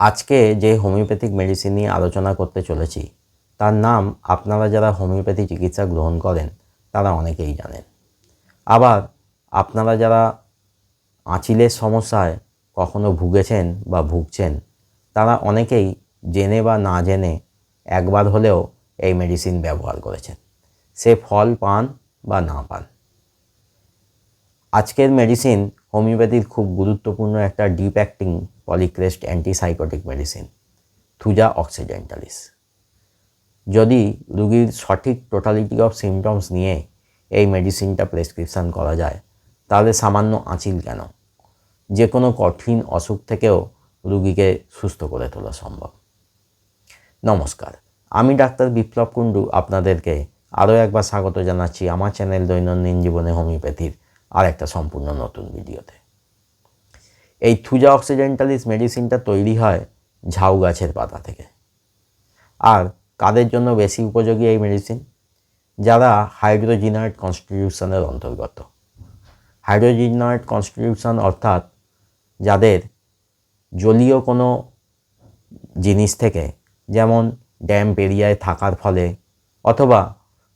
আজকে যে homeopathic medicine নিয়ে আলোচনা করতে চলেছি, তার নাম আপনারা যারা হোমিওপ্যাথি চিকিৎসা গ্রহণ করেন, তারা অনেকেই জানেন। আবার আপনারা যারা আঁচিলের সমস্যায় কখনো ভুগেছেন বা ভুগছেন, তারা অনেকেই জেনে বা না জেনে একবার হলেও এই মেডিসিন ব্যবহার করেছেন। সে ফল পান বা না পান। আজকের মেডিসিন হোমিওপ্যাথির খুব গুরুত্বপূর্ণ একটা deep acting polycrest antipsychotic medicine Thuja occidentalis যদি রুগীর সঠিক টোটালিটি অফ সিমটমস নিয়ে এই মেডিসিনটা প্রেসক্রিপশান করা যায়, তাহলে সামান্য আঁচিল কেন? যে কোনো কঠিন অসুখ থেকেও রুগীকে সুস্থ করে তোলা সম্ভব। নমস্কার, আমি ডাক্তার বিপ্লব কুণ্ডু আপনাদেরকে আরও একবার স্বাগত জানাচ্ছি আমার চ্যানেল দৈনন্দিন জীবনে হোমিওপ্যাথির আর একটা সম্পূর্ণ নতুন ভিডিওতে। এই থুজা অক্সিডেন্টালিস মেডিসিনটা তৈরি হয় ঝাউ গাছের পাতা থেকে। আর কাদের জন্য বেশি উপযোগী এই মেডিসিন? যারা হাইড্রোজিনাইট কনস্টিটিউশনের অন্তর্গত। হাইড্রোজিনাইট কনস্টিটিউশন অর্থাৎ যাদের জলীয় কোনো জিনিস থেকে, যেমন ড্যাম এরিয়ায় থাকার ফলে অথবা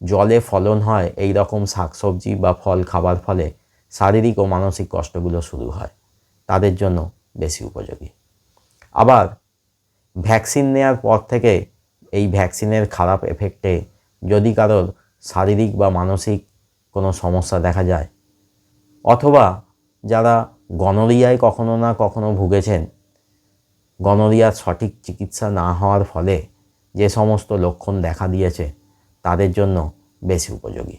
জলে ফলন হয় এই রকম শাকসবজি বা ফল খাবার ফলে শারীরিক ও মানসিক কষ্টগুলো শুরু হয়। তাদের জন্য বেশি উপযোগী। আবার ভ্যাকসিন নেওয়ার পর থেকে এই ভ্যাকসিনের খারাপ এফেক্টে যদি কারোর শারীরিক বা মানসিক কোনো সমস্যা দেখা যায়, অথবা যারা গনোরিয়ায় কখনো না কখনো ভুগেছেন, গনোরিয়ার সঠিক চিকিৎসা না হওয়ার ফলে যে সমস্ত লক্ষণ দেখা দিয়েছে তাদের জন্য বেশি উপযোগী।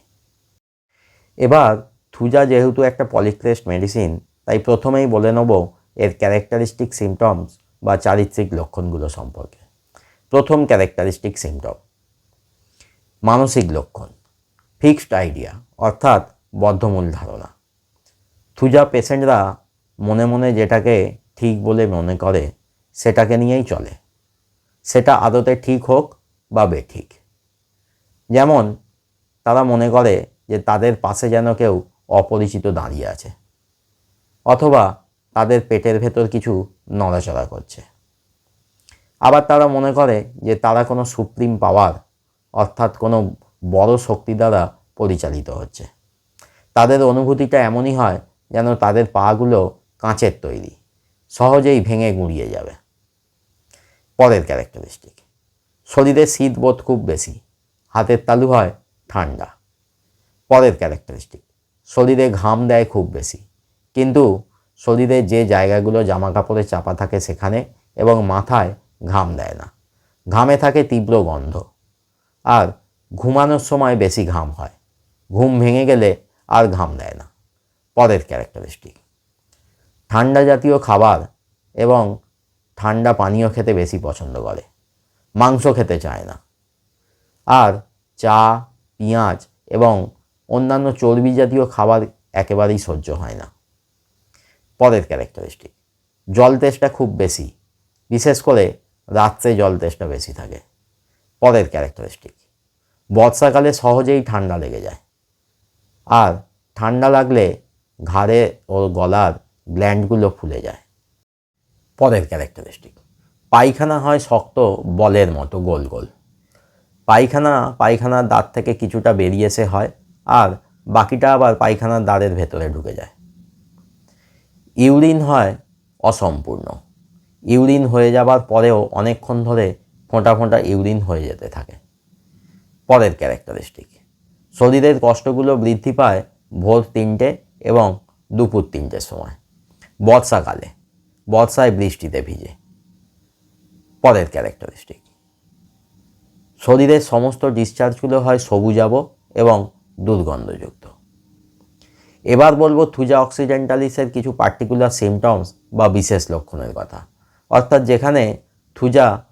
এবার থুজা যেহেতু একটা পলিক্রেস্ট মেডিসিন তাই প্রথমেই বলে নেব এর ক্যারেক্টারিস্টিক সিমটমস বা চারিত্রিক লক্ষণগুলো সম্পর্কে। প্রথম ক্যারেক্টারিস্টিক সিমটম মানসিক লক্ষণ ফিক্সড আইডিয়া অর্থাৎ বদ্ধমূল ধারণা। থুজা পেশেন্টরা মনে মনে যেটাকে ঠিক বলে মনে করে সেটাকে নিয়েই চলে। সেটা আদতে ঠিক হোক বা বেঠিক। যেমন তারা মনে করে যে তাদের পাশে যেন কেউ অপরিচিত দাঁড়িয়ে আছে। অথবা তাদের পেটের ভেতর কিছু নড়াচড়া করছে। আবার তারা মনে করে যে তারা কোনো সুপ্রিম পাওয়ার, অর্থাৎ কোনো বড় শক্তি দ্বারা পরিচালিত হচ্ছে। তাদের অনুভূতিটা এমনই হয় যেন তাদের পাগুলো কাঁচের তৈরি, সহজেই ভেঙে গুঁড়িয়ে যাবে। পরের ক্যারেক্টারিস্টিক, শরীরে শীত বোধ খুব বেশি, হাতের তালু হয় ঠান্ডা। পরের ক্যারেক্টারিস্টিক, শরীরে ঘাম দেয় খুব বেশি কিন্তু শরীরে যে জায়গাগুলো জামা কাপড়ে চাপা থাকে সেখানে এবং মাথায় ঘাম দেয় না। ঘামে থাকে তীব্র গন্ধ। আর ঘুমানোর সময় বেশি ঘাম হয়। ঘুম ভেঙে গেলে আর ঘাম দেয় না। পরের ক্যারেক্টারিস্টিক। ঠান্ডা জাতীয় খাবার এবং ঠান্ডা পানীয় খেতে বেশি পছন্দ করে। মাংস খেতে চায় না। আর চা, পেঁয়াজ এবং অন্যান্য চর্বি জাতীয় খাবার একেবারেই সহ্য হয় না। পরের ক্যারেক্টারিস্টিক জল তেষ্টা খুব বেশি, বিশেষ করে রাত্রে জল তেষ্টা বেশি থাকে পরের ক্যারেক্টারিস্টিক বর্ষাকালে সহজেই ঠান্ডা লেগে যায়। আর ঠান্ডা লাগলে ঘাড়ে ও গলার গ্ল্যান্ডগুলো ফুলে যায়। পরের ক্যারেক্টারিস্টিক পায়খানা হয় শক্ত বলের মতো, গোল গোল। পায়খানা, পায়খানার দাঁত থেকে কিছুটা বেরিয়ে এসে হয়, আর বাকিটা আবার পায়খানার দাঁড়ের ভেতরে ঢুকে যায়। ইউরিন হয় অসম্পূর্ণ। ইউরিন হয়ে যাবার পরেও অনেকক্ষণ ধরে ফোঁটা ফোঁটা ইউরিন হয়ে যেতে থাকে। পরের ক্যারেক্টারিস্টিক, শরীরের কষ্টগুলো বৃদ্ধি পায় ভোর তিনটে এবং দুপুর তিনটের সময়। বর্ষাকালে, বর্ষায় বৃষ্টিতে ভিজে। পরের ক্যারেক্টারিস্টিক, শরীরের সমস্ত ডিসচার্জগুলো হয় সবুজাব এবং দুর্গন্ধযুক্ত। এবার বলব থুজা অক্সিডেন্টালিসের কিছু পার্টিকুলার সিমটমস বা বিশেষ লক্ষণের কথা। অর্থাৎ যেখানে থুজা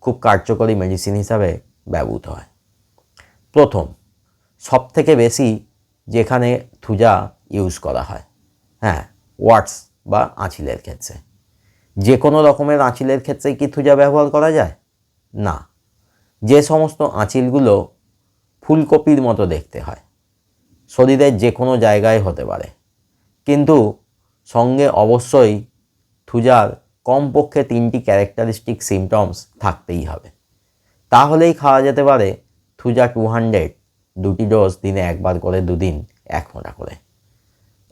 খুব কার্যকরী মেডিসিন হিসাবে ব্যবহৃত হয়। প্রথম সব থেকে বেশি যেখানে থুজা ইউজ করা হয় হ্যাঁ ওয়াটস বা আঁচিলের ক্ষেত্রে। যে কোনো রকমের আঁচিলের ক্ষেত্রে কি থুজা ব্যবহার করা যায়? না। যে সমস্ত আঁচিলগুলো ফুলকপির মতো দেখতে হয় শরীরের যে কোনো জায়গায় হতে পারে। কিন্তু সঙ্গে অবশ্যই থুজার কমপক্ষে তিনটি ক্যারেক্টারিস্টিক সিমটমস থাকতেই হবে। তাহলেই খাওয়া যেতে পারে থুজা টু হান্ড্রেড দুটি ডোজ দিনে একবার করে দুদিন, এক ফোঁটা করে।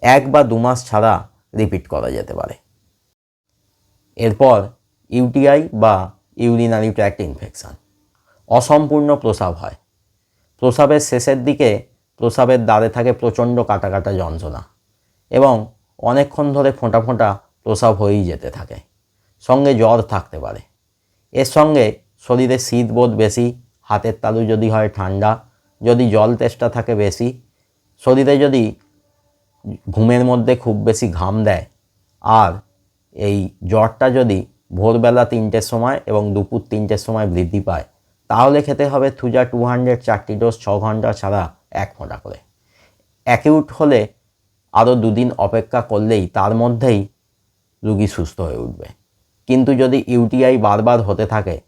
এক বা দু মাস ছাড়া রিপিট করা যেতে পারে। এরপর ইউটিআই বা ইউরিনারি ট্র্যাক্ট ইনফেকশান অসম্পূর্ণ প্রসাব হয়। প্রসাবের শেষের দিকে প্রসাবের দ্বারে থাকে প্রচণ্ড কাটা কাটা যন্ত্রণা এবং অনেকক্ষণ ধরে ফোঁটা ফোঁটা প্রসাব হয়েই যেতে থাকে। সঙ্গে জ্বর থাকতে পারে। এর সঙ্গে শরীরে শীত বোধ বেশি, হাতের তালু যদি হয় ঠান্ডা, যদি জল তেষ্টা থাকে বেশি, শরীরে যদি ঘুমের মধ্যে খুব বেশি ঘাম দেয়, আর এই জ্বরটা যদি ভোরবেলা তিনটের সময় এবং দুপুর তিনটের সময় বৃদ্ধি পায়, তাহলে খেতে হবে থুজা টু হান্ড্রেড চারটি ডোজ ছ ঘণ্টা ছাড়া এক ফোঁটা করে। অ্যাকিউট হলে আরও দুদিন অপেক্ষা করলেই তার মধ্যেই রুগী সুস্থ হয়ে উঠবে। কিন্তু যদি ইউটিআই বারবার হতে থাকে,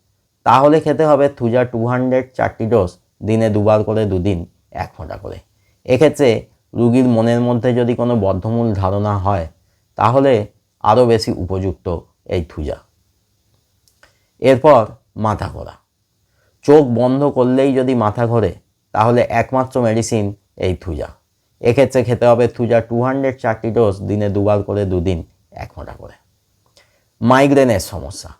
তাহলে খেতে হবে থুজা টু হান্ড্রেড চারটি ডোজ, দিনে দুবার করে দুদিন এক ফোঁটা করে। এক্ষেত্রে রুগীর মনের মধ্যে যদি কোনো বদ্ধমূল ধারণা হয়, তাহলে আরও বেশি উপযুক্ত এই থুজা। এরপর মাথা ঘোরা। চোখ বন্ধ করলেই যদি মাথা ঘোরে তাহলে একমাত্র মেডিসিন এই থুজা। এক্ষেত্রে খেতে হবে থুজা টু হান্ড্রেড চারটি ডোজ দিনে দুবার করে দুদিন, এক ফোঁটা করে। মাইগ্রেনের সমস্যা।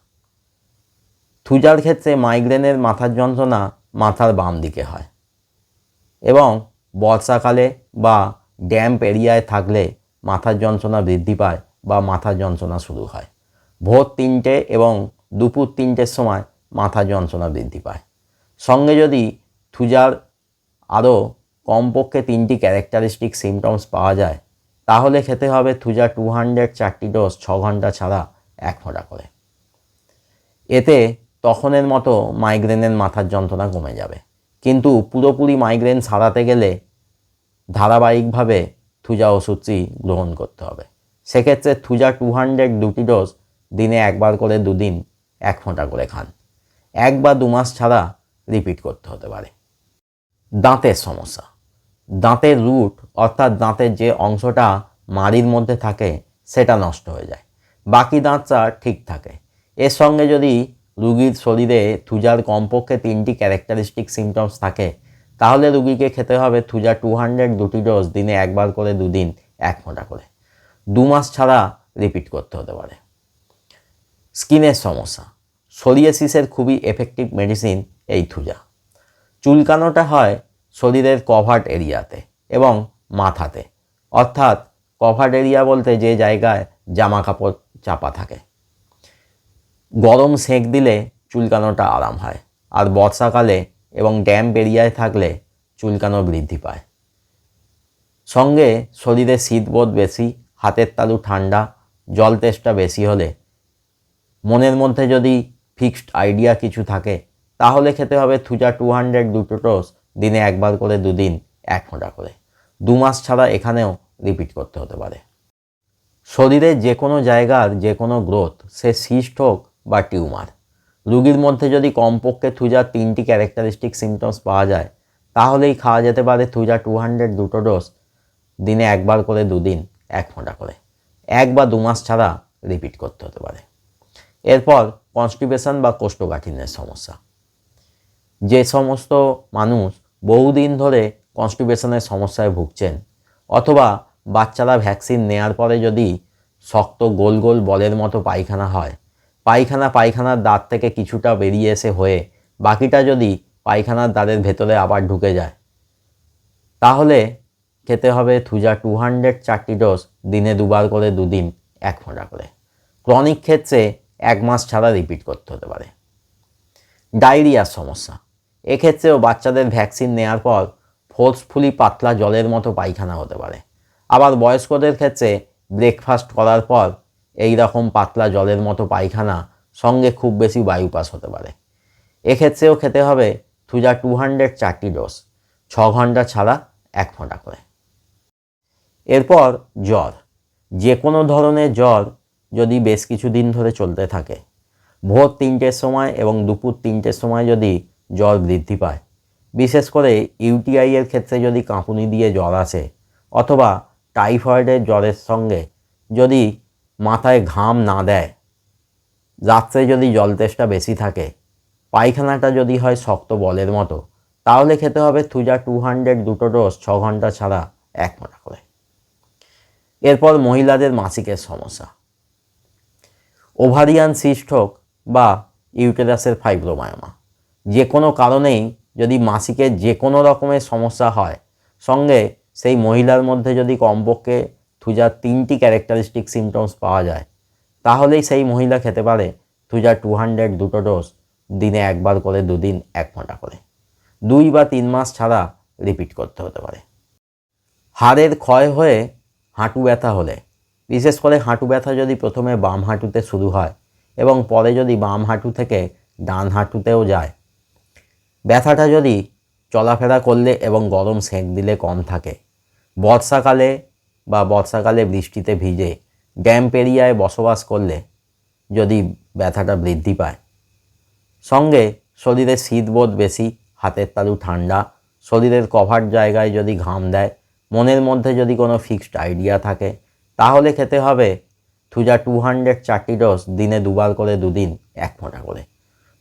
থুজার ক্ষেত্রে মাইগ্রেনের মাথার যন্ত্রণা মাথার বাম দিকে হয়। এবং বর্ষাকালে বা ড্যাম্প এরিয়ায় থাকলে মাথার যন্ত্রণা বৃদ্ধি পায় বা মাথার যন্ত্রণা শুরু হয়। ভোর তিনটে এবং দুপুর তিনটের সময় মাথার যন্ত্রণা বৃদ্ধি পায়। সঙ্গে যদি থুজার আরও কমপক্ষে তিনটি ক্যারেক্টারিস্টিক সিমটমস পাওয়া যায়, তাহলে খেতে হবে থুজা টু হান্ড্রেড চারটি ডোজ ছ ঘণ্টা ছাড়া এক ফোঁটা করে। এতে তখনের মতো মাইগ্রেনের মাথার যন্ত্রণা কমে যাবে। কিন্তু পুরোপুরি মাইগ্রেন সারাতে গেলে ধারাবাহিকভাবে থুজা ওষুধটি গ্রহণ করতে হবে। সেক্ষেত্রে থুজা টু হান্ড্রেড দুটি ডোজ দিনে একবার করে দুদিন এক ফোঁটা করে খান। এক বা দু মাস ছাড়া রিপিট করতে হতে পারে। দাঁতের সমস্যা। দাঁতের রুট, অর্থাৎ দাঁতের যে অংশটা মাড়ির মধ্যে থাকে, সেটা নষ্ট হয়ে যায়। বাকি দাঁতটা ঠিক থাকে। এর সঙ্গে যদি রুগীর শরীরে থুজার কমপক্ষে তিনটি ক্যারেক্টারিস্টিক সিমটমস থাকে, তাহলে রুগীকে খেতে হবে থুজা টু হান্ড্রেড দুটি ডোজ দিনে একবার করে দুদিন, এক ফোঁটা করে। দু মাস ছাড়া রিপিট করতে হতে পারে। স্কিনের সমস্যা। সোরিয়াসিসের খুবই এফেক্টিভ মেডিসিন এই থুজা। চুলকানোটা হয় শরীরের কভার্ট এরিয়াতে এবং মাথাতে। অর্থাৎ কভার্ট এরিয়া বলতে যে জায়গায় জামা কাপড় চাপা থাকে। গরম সেঁক দিলে চুলকানোটা আরাম হয় আর বর্ষাকালে এবং ড্যাম্প এরিয়ায় থাকলে চুলকানো বৃদ্ধি পায়। সঙ্গে শরীরে শীতবোধ বেশি, হাতের তালু ঠান্ডা, জল তেষ্টা বেশি হলে মনের মধ্যে যদি ফিক্সড আইডিয়া কিছু থাকে তাহলে খেতে হবে থুজা টু হান্ড্রেড দুটো টোস দিনে একবার করে দুদিন এক ফোঁটা করে। দু মাস ছাড়া এখানেও রিপিট করতে হতে পারে। শরীরের যে কোনো জায়গার যে কোনো গ্রোথ সে সিস্ট হোক বা টিউমার রুগীর মধ্যে যদি কমপক্ষে থুজার তিনটি ক্যারেক্টারিস্টিক সিমটমস পাওয়া যায়, তাহলেই খাওয়া যেতে পারে থুজা টু হান্ড্রেড দুটো ডোজ দিনে একবার করে দুদিন এক ফোঁটা করে। এক বা দু মাস ছাড়া রিপিট করতে হতে পারে। এরপর কনস্টিপেশন বা কোষ্ঠকাঠিন্যের সমস্যা। যে সমস্ত মানুষ বহুদিন ধরে কনস্টিপেশনের সমস্যায় ভুগছেন, অথবা বাচ্চারা ভ্যাকসিন নেয়ার পরে যদি শক্ত গোল গোল বলের মতো পায়খানা হয়, পায়খানা পায়খানার দাঁত থেকে কিছুটা বেরিয়ে এসে হয়ে বাকিটা যদি পায়খানার দাঁতের ভেতরে আবার ঢুকে যায়, তাহলে খেতে হবে থুজা টু হান্ড্রেড চারটি ডোজ দিনে দুবার করে দুদিন এক ফোঁটা করে। ক্রনিক ক্ষেত্রে এক মাস ছাড়া রিপিট করতে হতে পারে। ডায়রিয়ার সমস্যা। এক্ষেত্রেও বাচ্চাদের ভ্যাকসিন নেওয়ার পর ফোর্সফুলি পাতলা জলের মতো পায়খানা হতে পারে। আবার বয়স্কদের ক্ষেত্রে ব্রেকফাস্ট করার পর এই রকম পাতলা জলের মতো পায়খানা সঙ্গে খুব বেশি বায়ুপাস হতে পারে। এক্ষেত্রেও খেতে হবে থুজা টু হান্ড্রেড চারটি ডোজ ছ ঘণ্টা ছাড়া এক ফোঁটা করে। এরপর জ্বর যে কোনো ধরনের জ্বর যদি বেশ কিছু দিন ধরে চলতে থাকে, ভোর তিনটের সময় এবং দুপুর তিনটের সময় যদি জ্বর বৃদ্ধি পায়। বিশেষ করে ইউটিআই এর ক্ষেত্রে যদি কাঁপুনি দিয়ে জ্বর আসে অথবা টাইফয়েডের জ্বরের সঙ্গে যদি মাথায় ঘাম না দেয়, রাত্রে যদি জল তেষ্টা বেশি থাকে, পায়খানাটা যদি হয় শক্ত বলের মতো, তাহলে খেতে হবে থুজা টু হান্ড্রেড দুটো ডোজ ছ ঘণ্টা ছাড়া এক মোটা করে। এরপর মহিলাদের মাসিকের সমস্যা। ওভারিয়ান সিস্ট হোক বা ইউটেরাসের ফাইব্রোমায়োমা। যে কোনো কারণেই যদি মাসিকের যে কোনো রকমের সমস্যা হয়, সঙ্গে সেই মহিলার মধ্যে যদি কমপক্ষে থুজার তিনটি ক্যারেক্টারিস্টিক সিমটমস পাওয়া যায়, তাহলেই সেই মহিলা খেতে পারে থুজা টু হান্ড্রেড দুটো ডোজ দিনে একবার করে, দুদিন এক ঘণ্টা করে। দুই বা তিন মাস ছাড়া রিপিট করতে হতে পারে। হাড়ের ক্ষয় হয়ে হাঁটু ব্যথা হলে, বিশেষ করে হাঁটু ব্যথা যদি প্রথমে বাম হাঁটুতে শুরু হয় এবং পরে যদি বাম হাঁটু থেকে ডান হাঁটুতেও যায় ব্যথাটা যদি চলাফেরা করলে এবং গরম সেঁক দিলে কম থাকে, বর্ষাকালে বা বর্ষাকালে বৃষ্টিতে ভিজে ড্যাম্প এরিয়ায় বসবাস করলে যদি ব্যথাটা বৃদ্ধি পায়। সঙ্গে শরীরে শীতবোধ বেশি, হাতের তালু ঠান্ডা, শরীরের কভার জায়গায় যদি ঘাম দেয়, মনের মধ্যে যদি কোনো ফিক্সড আইডিয়া থাকে, তাহলে খেতে হবে থুজা টু হান্ড্রেড চারটি ডোজ দিনে দুবার করে দুদিন, এক ফোঁটা করে।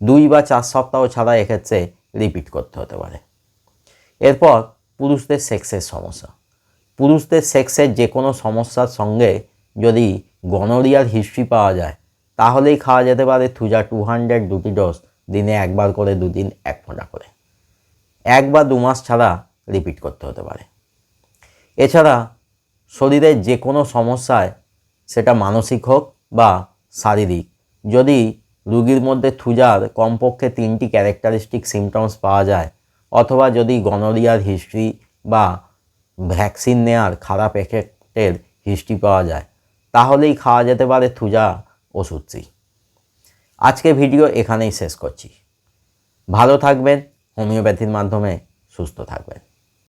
দুই বা চার সপ্তাহ ছাড়া এক্ষেত্রে রিপিট করতে হতে পারে। এরপর পুরুষদের সেক্সের সমস্যা। পুরুষদের সেক্সের যে কোনো সমস্যার সঙ্গে যদি গনোরিয়ার হিস্ট্রি পাওয়া যায়, তাহলেই খাওয়া যেতে পারে থুজা টু হান্ড্রেড দুটি ডোজ দিনে একবার করে দুদিন এক ফোঁটা করে। এক বা দু মাস ছাড়া রিপিট করতে হতে পারে। এছাড়া শরীরের যে কোনো সমস্যায় সেটা মানসিক হোক বা শারীরিক, যদি রুগীর মধ্যে থুজার কমপক্ষে তিনটি ক্যারেক্টারিস্টিক সিমটমস পাওয়া যায়, অথবা যদি গনোরিয়ার হিস্ট্রি বা ভ্যাকসিন নেওয়ার খারাপ এফেক্টের হিস্ট্রি পাওয়া যায়, তাহলেই খাওয়া যেতে পারে থুজা ওষুধটি আজকে ভিডিও এখানেই শেষ করছি। ভালো থাকবেন, হোমিওপ্যাথির মাধ্যমে সুস্থ থাকবেন।